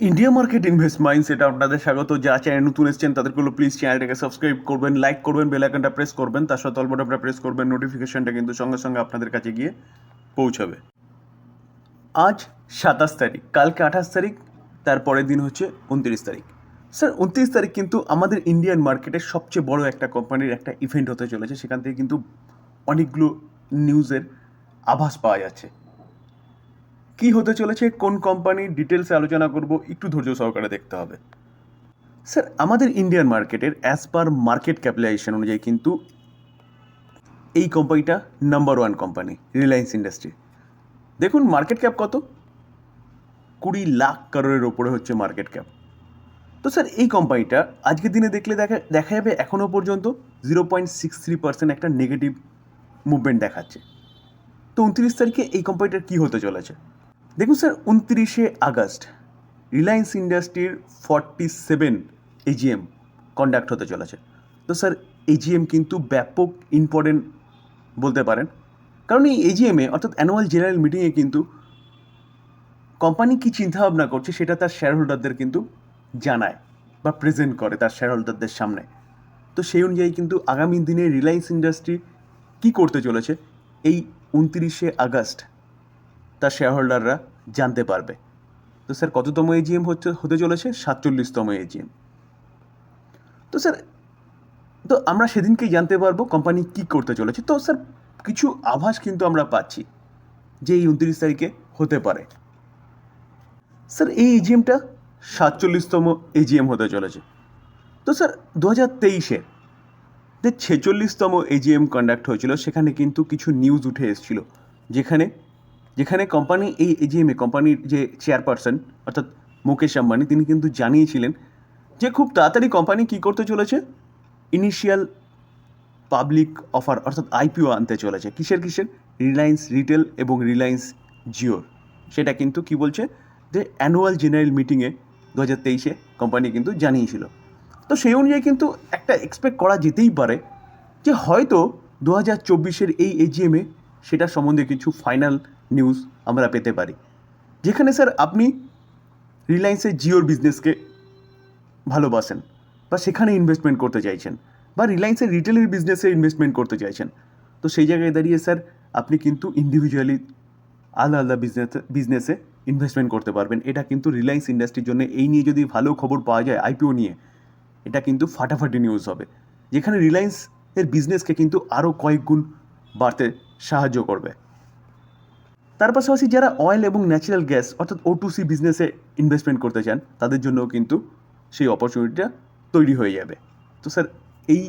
India market invest mind সেটা আপনাদের স্বাগত। যা চ্যানেল নতুন এসেছেন তাদেরগুলো প্লিজ চ্যানেলটাকে সাবস্ক্রাইব করবেন লাইক করবেন বেল আইকনটা প্রেস করবেন, তার সাথে অল বাটনটা প্রেস করবেন নোটিফিকেশনটা কিন্তু সঙ্গে সঙ্গে আপনাদের কাছে গিয়ে পৌঁছাবে। আজ সাতাশ তারিখ, কালকে আঠাশ তারিখ তারপরের দিন হচ্ছে উনত্রিশ তারিখ। স্যার উনত্রিশ তারিখ কিন্তু আমাদের ইন্ডিয়ান মার্কেটের সবচেয়ে বড় একটা কোম্পানির একটা ইভেন্ট হতে চলেছে, সেখান থেকে কিন্তু অনেকগুলো নিউজের আভাস পাওয়া যাচ্ছে। কি হতে চলেছে, কোন কোম্পানির ডিটেলসে আলোচনা করব, একটু ধৈর্য সহকারে দেখতে হবে। স্যার আমাদের ইন্ডিয়ান মার্কেটের অ্যাজ পার মার্কেট ক্যাপিটালাইজেশন অনুযায়ী কিন্তু এই কোম্পানিটা number one company Reliance industry দেখুন মার্কেট ক্যাপ কত? কুড়ি লাখ কারোরের ওপরে হচ্ছে মার্কেট ক্যাপ তো স্যার এই কোম্পানিটা আজকের দিনে দেখলে দেখা দেখা যাবে এখনও পর্যন্ত zero point six three percent একটা নেগেটিভ মুভমেন্ট দেখাচ্ছে। তো উনত্রিশ তারিখে এই কোম্পানিটার কী হতে চলেছে? দেখুন স্যার, উনত্রিশে আগস্ট রিলায়েন্স ইন্ডাস্ট্রির ফর্টি সেভেন এজিএম কন্ডাক্ট হতে চলেছে। তো স্যার এজিএম কিন্তু ব্যাপক ইম্পর্টেন্ট বলতে পারেন। কারণ এই এজিএমে অর্থাৎ অ্যানুয়াল জেনারেল মিটিংয়ে কিন্তু কোম্পানি কী চিন্তাভাবনা করছে সেটা তার শেয়ার হোল্ডারদের কিন্তু জানায় বা প্রেজেন্ট করে তার শেয়ার হোল্ডারদের সামনে। তো সেই অনুযায়ী কিন্তু আগামী দিনে রিলায়েন্স ইন্ডাস্ট্রি কী করতে চলেছে? এই উনত্রিশে আগস্ট তার শেয়ার হোল্ডাররা জানতে পারবে। তো স্যার, কততম এজিএম হচ্ছে, হতে চলেছে? সাতচল্লিশতম এজিএম তো স্যার, তো আমরা সেদিনকেই জানতে পারব কোম্পানি কী করতে চলেছে। তো স্যার, কিছু আভাস কিন্তু আমরা পাচ্ছি যে এই উনত্রিশ তারিখে হতে পারে। স্যার, এই এজিএমটা সাতচল্লিশতম এজিএম হতে চলেছে। তো স্যার দু হাজার তেইশে যে ছেচল্লিশতম এজিএম কন্ডাক্ট হয়েছিল, সেখানে কিন্তু কিছু নিউজ উঠে এসেছিল, যেখানে যেখানে কোম্পানি এই এজিএমে কোম্পানির যে চেয়ারপারসন অর্থাৎ মুকেশ আম্বানি, তিনি কিন্তু জানিয়েছিলেন যে খুব তাড়াতাড়ি কোম্পানি কী করতে চলেছে? ইনিশিয়াল পাবলিক অফার অর্থাৎ আইপিও আনতে চলেছে। কিসের কিসের? রিলায়েন্স রিটেল এবং রিলায়েন্স জিওর সেটা কিন্তু কি বলছে? যে অ্যানুয়াল জেনারেল মিটিংয়ে দু হাজার তেইশে কোম্পানি কিন্তু জানিয়েছিল। তো সেই অনুযায়ী কিন্তু একটা এক্সপেক্ট করা যেতেই পারে যে হয়তো দু হাজার চব্বিশের এই এজিএমে সেটা সম্বন্ধে কিছু ফাইনাল নিউজ আমরা পেতে পারি। যেখানে স্যার আপনি রিলায়েন্সের জিওর বিজনেসকে ভালোবাসেন বা সেখানে ইনভেস্টমেন্ট করতে চাইছেন বা রিলায়েন্সের রিটেলের বিজনেসে ইনভেস্টমেন্ট করতে চাইছেন। তো সেই জায়গায় দাঁড়িয়ে স্যার আপনি কিন্তু ইন্ডিভিজুয়ালি আলাদা আলাদা বিজনেস বিজনেসে ইনভেস্টমেন্ট করতে পারবেন। এটা কিন্তু রিলায়েন্স ইন্ডাস্ট্রির জন্য এই নিয়ে যদি ভালো খবর পাওয়া যায় আইপিও নিয়ে, এটা কিন্তু ফাটাফাটি নিউজ হবে। যেখানে রিলায়েন্স এর বিজনেসকে কিন্তু আরও কয়েক গুণ বাড়তে সাহায্য করবে। তার পাশাপাশি যারা অয়েল এবং ন্যাচারাল গ্যাস অর্থাৎ ও টু সি বিজনেসে ইনভেস্টমেন্ট করতে চান, তাদের জন্যও কিন্তু সেই অপরচুনিটিটা তৈরি হয়ে যাবে। তো স্যার, এই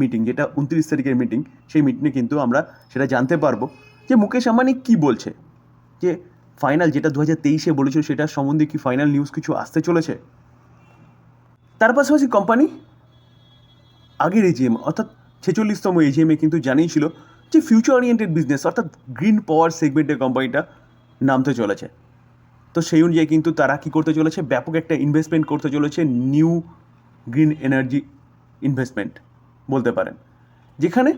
মিটিং যেটা উনত্রিশ তারিখের মিটিং সেই মিটিংয়ে কিন্তু আমরা সেটা জানতে পারব যে মুকেশ আম্বানি কী বলছে? যে ফাইনাল যেটা দু হাজার তেইশে বলেছিল, সেটার সম্বন্ধে কি ফাইনাল নিউজ কিছু আসতে চলেছে? তার পাশাপাশি কোম্পানি আগের এজিএম অর্থাৎ ছেচল্লিশতম এজিএমে কিন্তু জানিয়েছিল যে ফিউচার ওরিয়েন্টেড বিজনেস অর্থাৎ গ্রিন পাওয়ার সেগমেন্টের কোম্পানিটা নামতে চলেছে। তো সেই অনুযায়ী কিন্তু তারা কী করতে চলেছে? ব্যাপক একটা ইনভেস্টমেন্ট করতে চলেছে নিউ গ্রিন এনার্জি ইনভেস্টমেন্ট বলতে পারেন। যেখানে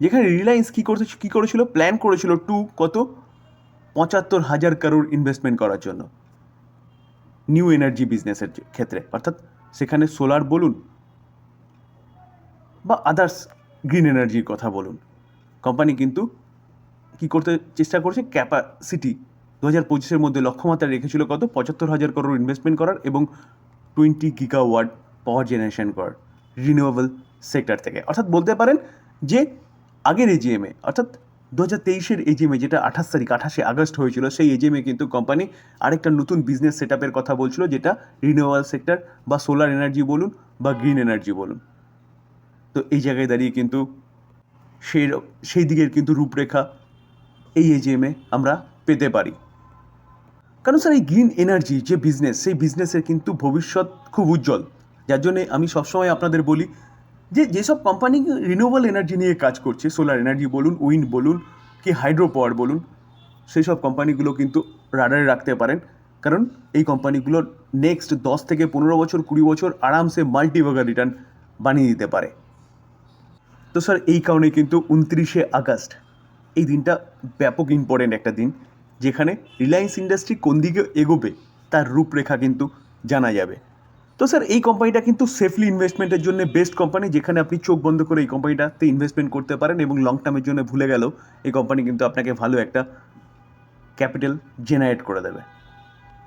যেখানে রিলায়েন্স কী করতে, কী করেছিল? প্ল্যান করেছিল টু কত? পঁচাত্তর হাজার কারোর ইনভেস্টমেন্ট করার জন্য। নিউ এনার্জি বিজনেসের ক্ষেত্রে। অর্থাৎ সেখানে সোলার বলুন বা আদার্স গ্রিন এনার্জির কথা বলুন। কোম্পানি কিন্তু কী করতে চেষ্টা করছে? ক্যাপাসিটি দু হাজার পঁচিশের মধ্যে লক্ষ্যমাত্রা রেখেছিল কত? পঁচাত্তর হাজার করোড় ইনভেস্টমেন্ট করার এবং টোয়েন্টি গিগা ওয়ার্ড পাওয়ার জেনারেশন করার রিনিউয়েবল সেক্টর থেকে। অর্থাৎ বলতে পারেন যে আগের এজিএমে অর্থাৎ দু হাজার তেইশের এজিএমে যেটা আঠাশ তারিখ, আঠাশে আগস্ট হয়েছিল, সেই এজিএমে কিন্তু কোম্পানি আরেকটা নতুন বিজনেস সেট কথা বলছিল, যেটা রিনিউয়েবল সেক্টর বা সোলার এনার্জি বলুন বা গ্রিন এনার্জি বলুন। তো এই জায়গায় দাঁড়িয়ে কিন্তু সেই সেই দিকের কিন্তু রূপরেখা এই এজিএমে আমরা পেতে পারি। কারণ স্যার এই গ্রিন এনার্জি যে বিজনেস সেই বিজনেসের কিন্তু ভবিষ্যৎ খুব উজ্জ্বল। যার জন্যে আমি সবসময় আপনাদের বলি যে, যেসব কোম্পানি রিনিউয়েবল এনার্জি নিয়ে কাজ করছে সোলার এনার্জি বলুন উইন্ড বলুন, কি হাইড্রো পাওয়ার বলুন সেই সব কোম্পানিগুলো কিন্তু রাডারে রাখতে পারেন। কারণ এই কোম্পানিগুলো নেক্সট দশ থেকে পনেরো বছর, কুড়ি বছর আরামসে মাল্টিভাগার রিটার্ন বানিয়ে দিতে পারে। তো স্যার, এই কারণে কিন্তু উনত্রিশে আগস্ট, এই দিনটা ব্যাপক ইম্পর্টেন্ট একটা দিন, যেখানে রিলায়েন্স ইন্ডাস্ট্রি কোন দিকে এগোবে, তার রূপরেখা কিন্তু জানা যাবে। তো স্যার, এই কোম্পানিটা কিন্তু সেফলি ইনভেস্টমেন্টের জন্য বেস্ট কোম্পানি যেখানে আপনি চোখ বন্ধ করে এই কোম্পানিটাতে ইনভেস্টমেন্ট করতে পারেন এবং লং টার্মের জন্য ভুলে গেলেও এই কোম্পানি কিন্তু আপনাকে ভালো একটা ক্যাপিটাল জেনারেট করে দেবে।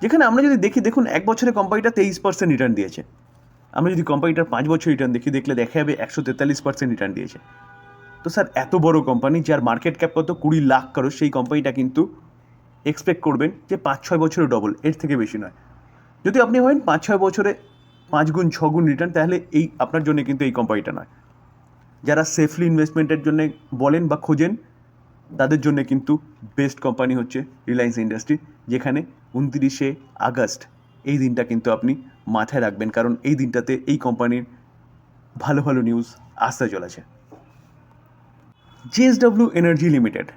যেখানে আমরা যদি দেখি, দেখুন, এক বছরে কোম্পানিটা তেইশ পার্সেন্ট রিটার্ন দিয়েছে। আমরা যদি কোম্পানিটার পাঁচ বছর রিটার্ন দেখি, দেখলে দেখা যাবে একশো তেতাল্লিশ পার্সেন্ট রিটার্ন দিয়েছে। তো স্যার, এত বড় কোম্পানি যার মার্কেট ক্যাপ কত? কুড়ি লাখ করো সেই কোম্পানিটা কিন্তু এক্সপেক্ট করবেন যে পাঁচ ছয় বছরে ডবল এর থেকে বেশি নয়। যদি আপনি হবেন পাঁচ ছয় বছরে পাঁচ গুণ, ছ গুণ রিটার্ন তাহলে এই আপনার জন্য কিন্তু এই কোম্পানিটা নয়। যারা সেফলি ইনভেস্টমেন্টের জন্য বলেন বা খোঁজেন, তাদের জন্য কিন্তু বেস্ট কোম্পানি হচ্ছে রিলায়েন্স ইন্ডাস্ট্রি যেখানে উনতিরিশে আগস্ট এই দিনটা কিন্তু আপনি মাথায় রাখবেন, কারণ এই দিনটাতে এই কোম্পানির ভালো ভালো নিউজ আসতে চলেছে। জিএসডব্লিউ এনার্জি লিমিটেড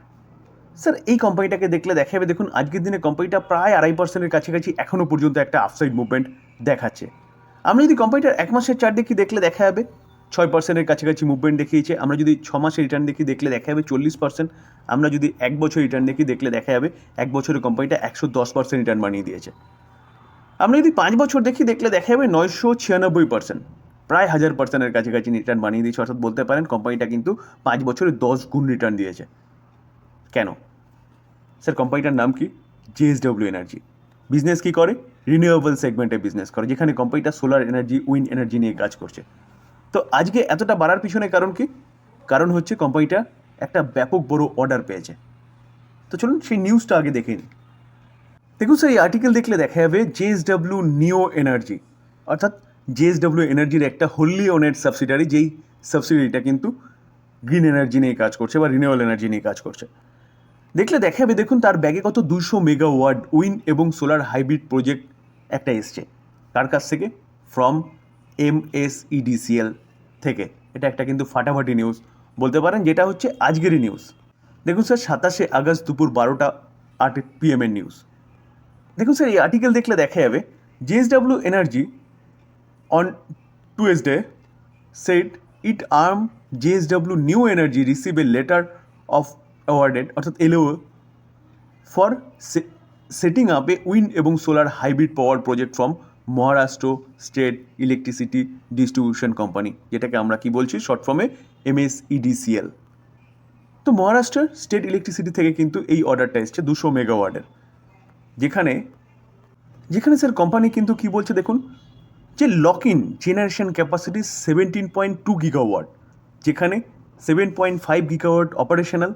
স্যার এই কোম্পানিটাকে দেখলে দেখা যাবে দেখুন, আজকের দিনে কোম্পানিটা প্রায় আড়াই পার্সেন্টের কাছাকাছি এখনও পর্যন্ত একটা আফসাইড মুভমেন্ট দেখাচ্ছে। আমরা যদি কোম্পানিটার এক মাসের চার্ট দেখি, দেখলে দেখা যাবে, ছয় পার্সেন্টের কাছাকাছি মুভমেন্ট দেখিয়েছে। আমরা যদি ছ মাসের রিটার্ন দেখি, দেখলে দেখা যাবে চল্লিশ পার্সেন্ট আমরা যদি এক বছর রিটার্ন দেখি, দেখলে দেখা যাবে, এক বছরের কোম্পানিটা একশো দশ পার্সেন্ট রিটার্ন বানিয়ে দিয়েছে। আমরা যদি পাঁচ বছর দেখি, দেখলে দেখা যাবে নয়শো ছিয়ানব্বই পার্সেন্ট প্রায় হাজার পার্সেন্টের কাছাকাছি রিটার্ন বানিয়ে দিয়েছে, অর্থাৎ বলতে পারেন কোম্পানিটা কিন্তু পাঁচ বছরে দশ গুণ রিটার্ন দিয়েছে। কেন? স্যার কোম্পানিটার নাম কি? জেএসডব্লিউ এনার্জি বিজনেস কি করে? রিনিউয়েবল সেগমেন্টে বিজনেস করে, যেখানে কোম্পানিটা সোলার এনার্জি উইন্ড এনার্জি নিয়ে কাজ করছে। তো আজকে এতটা বাড়ার পিছনে কারণ কি? কারণ হচ্ছে কোম্পানিটা একটা ব্যাপক বড় অর্ডার পেয়েছে। তো চলুন সেই নিউজটা আগে দেখে নিই। দেখুন স্যার এই আর্টিকেল দেখলে দেখা যাবে জেএসডব্লিউ নিও এনার্জি অর্থাৎ জেএসডব্লিউ এনার্জির একটা হোল্লি ওনেড সাবসিডারি যেই সাবসিডারিটা কিন্তু গ্রিন এনার্জি নিয়ে কাজ করছে বা রিনিউয়েবল এনার্জি নিয়ে কাজ করছে। দেখলে দেখা যাবে, দেখুন তার ব্যাগে কত দুশো মেগাওয়াট উইন এবং সোলার হাইব্রিড প্রজেক্ট একটা এসছে। কার কাছ থেকে ফ্রম এম এস ইডিসিএল থেকে। এটা একটা কিন্তু ফাটাফাটি নিউজ বলতে পারেন যেটা হচ্ছে আজকেরই নিউজ দেখুন স্যার সাতাশে আগস্ট দুপুর বারোটা আট পিএম এর নিউজ দেখুন স্যার, এই আর্টিকেল দেখলে দেখা যাবে JSW energy on Tuesday said it arm JSW new energy receive a letter of awarded অর্থাৎ L O for setting up a wind এবং solar hybrid power project from Maharashtra state electricity distribution company যেটাকে আমরা কি বলছি? Short ফর্মে এমএসইডিসিএল তো মহারাষ্ট্রের state electricity থেকে কিন্তু এই অর্ডারটা এসছে দুশো মেগাওয়াটের যেখানে যেখানে স্যার কোম্পানি কিন্তু কি বলছে দেখুন? যে lock in generation capacity seventeen point two gigawatt যেখানে seven point five gigawatt operational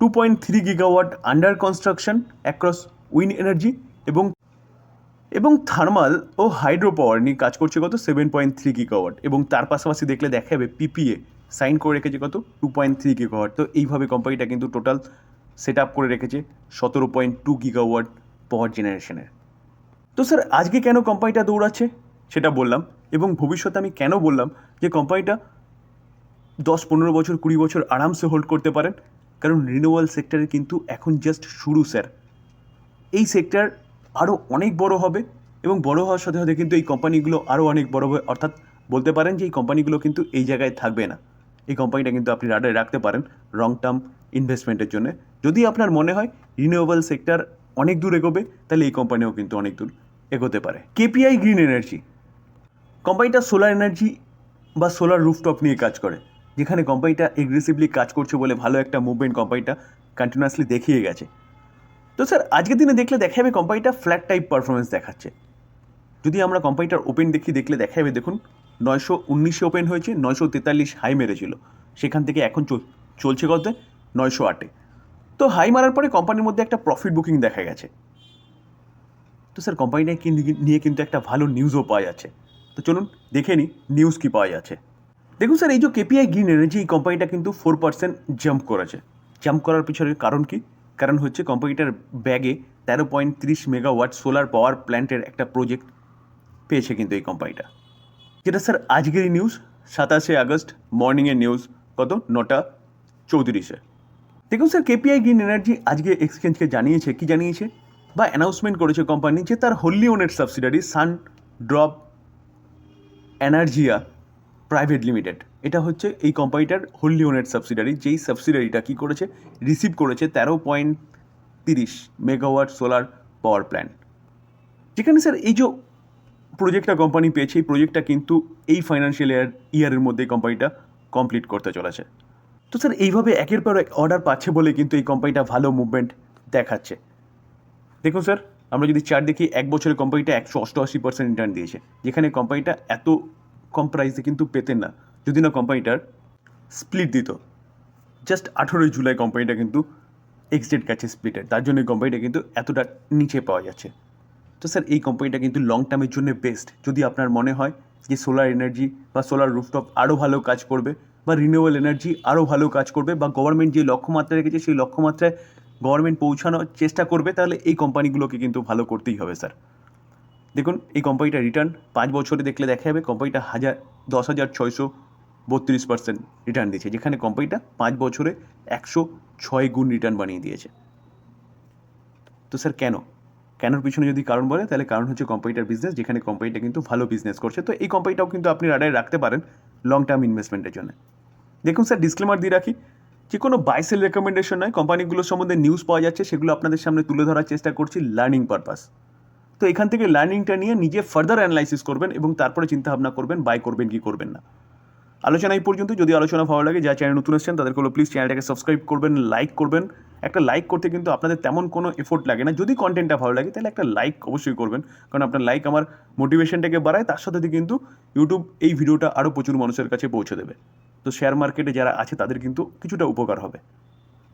two point three gigawatt under construction across wind energy এবং এবং থার্মাল ও হাইড্রো পাওয়ার নিয়ে কাজ করছে কত? সেভেন পয়েন্ট থ্রি গিগাওয়াট এবং তার পাশাপাশি দেখলে দেখা যাবে পিপিএ সাইন করে রেখেছে কত? টু পয়েন্ট থ্রি গিগাওয়াট তো এইভাবে কোম্পানিটা কিন্তু টোটাল সেট আপ করে রেখেছে, সতেরো পয়েন্ট টু গিগাওয়াট পাওয়ার জেনারেশনের তো স্যার, আজকে কেন কোম্পানিটা দৌড়াচ্ছে? সেটা বললাম। এবং ভবিষ্যতে আমি কেন বললাম যে কোম্পানিটা দশ, পনেরো বছর, কুড়ি বছর আরামসে হোল্ড করতে পারেন। কারণ রিনিউয়াল সেক্টরে কিন্তু এখন জাস্ট শুরু, স্যার। এই সেক্টর আরও অনেক বড় হবে এবং বড় হওয়ার সাথে সাথে কিন্তু এই কোম্পানিগুলো আরও অনেক বড় হবে। অর্থাৎ বলতে পারেন যে এই কোম্পানিগুলো কিন্তু এই জায়গায় থাকবে না। এই কোম্পানিটা কিন্তু আপনি রাডারে রাখতে পারেন লং টার্ম ইনভেস্টমেন্টের জন্য। যদি আপনার মনে হয় রিনিউয়েবল সেক্টর অনেক দূর এগোবে, তাহলে এই কোম্পানিও কিন্তু অনেক দূর এগোতে পারে। কেপিআই গ্রিন এনার্জি কোম্পানিটা সোলার এনার্জি বা সোলার রুফটপ নিয়ে কাজ করে, যেখানে কোম্পানিটা এগ্রেসিভলি কাজ করছে বলে ভালো একটা মুভমেন্ট কোম্পানিটা কন্টিনিউয়াসলি দেখিয়ে গেছে। তো স্যার আজকের দিনে দেখলে দেখা যাবে কোম্পানিটা ফ্ল্যাট টাইপ পারফরমেন্স দেখাচ্ছে। যদি আমরা কোম্পানিটার ওপেন দেখি, দেখলে দেখা যাবে দেখুন, নয়শো উনিশে ওপেন হয়েছে, নয়শো তেতাল্লিশ হাই মেরেছিল। সেখান থেকে এখন চল- চলছে কত? নয়শো আটে। তো হাই মারার পরে কোম্পানির মধ্যে একটা প্রফিট বুকিং দেখা গেছে। তো স্যার কোম্পানিটা কি- নিয়ে কিন্তু একটা ভালো নিউজও পাওয়া যাচ্ছে। তো চলুন দেখে নিই নিউজ কী পাওয়া যাচ্ছে। দেখুন স্যার এই যে কেপিআই গ্রিন এনার্জি এই কোম্পানিটা কিন্তু ফোর পার্সেন্ট জাম্প করেছে। জাম্প করার পিছনের কারণ কি? কারণ হচ্ছে কোম্পানিটার ব্যাগে তেরো পয়েন্ট তিরিশ মেগাওয়াট সোলার পাওয়ার প্ল্যান্টের একটা প্রজেক্ট পেয়েছে কিন্তু এই কোম্পানিটা যেটা স্যার আজকেরই নিউজ সাতাশে আগস্ট মর্নিংয়ের নিউজ কত? নটা চৌত্রিশে। দেখুন স্যার কেপিআই গ্রিন এনার্জি আজকে এক্সচেঞ্জকে জানিয়েছে, কি জানিয়েছে? বা অ্যানাউন্সমেন্ট করেছে কোম্পানি যে তার wholly owned subsidiary Sun Drop Energia private limited এটা হচ্ছে এই কোম্পানিটার হোল্লি ওনেট সাবসিডারি যেই সাবসিডারিটা কী করেছে? রিসিভ করেছে তেরো পয়েন্ট তিরিশ মেগাওয়াট সোলার পাওয়ার প্ল্যান্ট যেখানে স্যার, এই যে প্রজেক্টটা কোম্পানি পেয়েছে, এই প্রজেক্টটা কিন্তু এই ফাইন্যান্সিয়াল ইয়ার ইয়ারের মধ্যে কোম্পানিটা কমপ্লিট করতে চলেছে। তো স্যার, এইভাবে একের পর এক অর্ডার পাচ্ছে বলে কিন্তু এই কোম্পানিটা ভালো মুভমেন্ট দেখাচ্ছে। দেখুন স্যার, আমরা যদি চার দেখি, এক বছরে কোম্পানিটা একশো অষ্টআশি পার্সেন্ট রিটার্ন দিয়েছে, যেখানে কোম্পানিটা এত কম প্রাইসে কিন্তু পেতেন না, যদি না কোম্পানিটার স্প্লিট দিত। জাস্ট আঠেরোই জুলাই কোম্পানিটা কিন্তু এক্সডেট গেছে স্প্লিটের তার জন্য কোম্পানিটা কিন্তু এতটা নিচে পাওয়া যাচ্ছে। তো স্যার, এই কোম্পানিটা কিন্তু লং টার্মের জন্য বেস্ট যদি আপনার মনে হয় যে সোলার এনার্জি বা সোলার রুফটপ আরও ভালো কাজ করবে বা রিনিউয়েবল এনার্জি আরও ভালো কাজ করবে বা গভর্নমেন্ট যে লক্ষ্যমাত্রা রেখেছে সেই লক্ষ্যমাত্রায় গভর্নমেন্ট পৌঁছানোর চেষ্টা করবে, তাহলে এই কোম্পানিগুলোকে কিন্তু ভালো করতেই হবে স্যার দেখুন, এই কোম্পানিটা রিটার্ন পাঁচ বছরে দেখলে দেখা যাবে কোম্পানিটা হাজার, দশ হাজার ছয়শো বত্রিশ পার্সেন্ট রিটার্ন দিয়েছে, যেখানে কোম্পানিটা পাঁচ বছরে একশো ছয় গুণ রিটার্ন বানিয়ে দিয়েছে। তো স্যার কেন? কেনর পিছনে যদি কারণ বলে, তাহলে কারণ হচ্ছে কোম্পানিটার বিজনেস যেখানে কোম্পানিটা কিন্তু ভালো বিজনেস করছে। তো এই কোম্পানিটাও কিন্তু আপনি রাডারে রাখতে পারেন লং টার্ম ইনভেস্টমেন্টের জন্য। দেখুন স্যার ডিসক্লেমার দিয়ে রাখি যে কোনো বাইসেল রেকমেন্ডেশন নয়। কোম্পানিগুলোর সম্বন্ধে নিউজ পাওয়া যাচ্ছে, সেগুলো আপনাদের সামনে তুলে ধরার চেষ্টা করছি লার্নিং পারপাস তো এখান থেকে লার্নিংটা নিয়ে নিজে ফার্দার অ্যানালাইসিস করবেন এবং তারপরে চিন্তা ভাবনা করবেন বাই করবেন, কি করবেন না। আলোচনা এই পর্যন্ত। যদি আলোচনা ভালো লাগে যা চ্যানেল নতুন এসেছেন, তাদেরকে প্লিজ চ্যানেলটাকে সাবস্ক্রাইব করবেন লাইক করবেন। একটা লাইক করতে কিন্তু আপনাদের তেমন কোনো এফোর্ট লাগে না। যদি কন্টেন্টটা ভালো লাগে, তাহলে একটা লাইক অবশ্যই করবেন। কারণ আপনার লাইক আমার মোটিভেশনটাকে বাড়ায়, তার সাথে কিন্তু ইউটিউব এই ভিডিওটা আরও প্রচুর মানুষের কাছে পৌঁছে দেবে। তো শেয়ার মার্কেটে যারা আছে, তাদের কিন্তু কিছুটা উপকার হবে।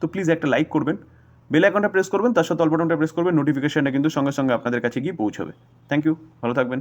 তো প্লিজ একটা লাইক করবেন বেল আইকনটা প্রেস করবেন, তার সাথে অল বাটনটা প্রেস করবেন নোটিফিকেশনটা কিন্তু সঙ্গে সঙ্গে আপনাদের কাছে গিয়ে পৌঁছবে। থ্যাংক ইউ ভালো থাকবেন।